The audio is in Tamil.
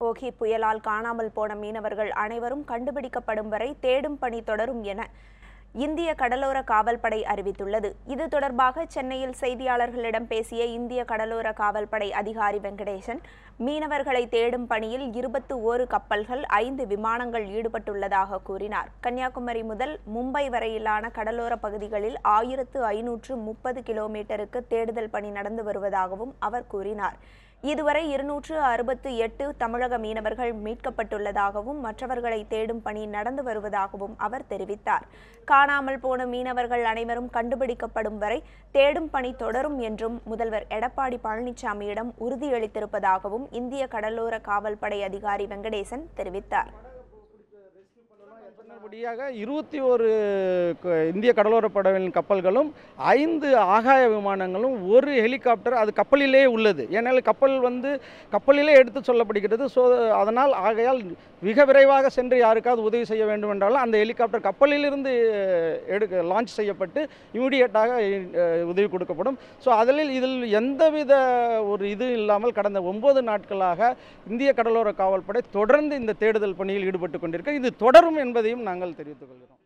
ஓகி புயலால் காணாமல் போன மீனவர்கள் அனைவரும் கண்டுபிடிக்கப்படும் வரை தேடும் பணி தொடரும் என இந்திய கடலோர காவல்படை அறிவித்துள்ளது. இது தொடர்பாக சென்னையில் செய்தியாளர்களிடம் பேசிய இந்திய கடலோர காவல்படை அதிகாரி வெங்கடேசன் மீனவர்களை தேடும் பணியில் இருபத்து ஓரு கப்பல்கள் ஐந்து விமானங்கள் ஈடுபட்டுள்ளதாக கூறினார். கன்னியாகுமரி முதல் மும்பை வரையிலான கடலோர பகுதிகளில் ஆயிரத்து ஐநூற்று முப்பது கிலோமீட்டருக்கு தேடுதல் பணி நடந்து வருவதாகவும் அவர் கூறினார். இதுவரை இருநூற்று அறுபத்து எட்டு தமிழக மீனவர்கள் மீட்கப்பட்டுள்ளதாகவும் மற்றவர்களை தேடும் பணி நடந்து வருவதாகவும் அவர் தெரிவித்தார். காணாமல் போன மீனவர்கள் அனைவரும் கண்டுபிடிக்கப்படும் வரை தேடும் பணி தொடரும் என்றும் முதல்வர் எடப்பாடி பழனிசாமியிடம் உறுதியளித்திருப்பதாகவும் இந்திய கடலோர காவல்படை அதிகாரி வெங்கடேசன் தெரிவித்தார். படியாக இருபத்தி ஒரு இந்திய கடலோர படையின் கப்பல்களும் ஐந்து ஆகாய விமானங்களும் ஒரு ஹெலிகாப்டர் அது கப்பலிலே உள்ளது. ஏனால் கப்பல் வந்து கப்பலிலே எடுத்து சொல்லப்படுகிறது. ஸோ அதனால் ஆகையால் மிக விரைவாக சென்று யாருக்காவது உதவி செய்ய வேண்டும் என்றாலும் அந்த ஹெலிகாப்டர் கப்பலிலிருந்து எடுக்க லான்ச் செய்யப்பட்டு இமீடியட்டாக உதவி கொடுக்கப்படும். ஸோ அதில் இதில் எந்தவித ஒரு இது இல்லாமல் கடந்த ஒன்பது நாட்களாக இந்திய கடலோர காவல்படை தொடர்ந்து இந்த தேடுதல் பணியில் ஈடுபட்டு கொண்டிருக்க இது தொடரும் என்பதையும் நாங்கள் தெரிவித்துக் கொள்கிறோம்.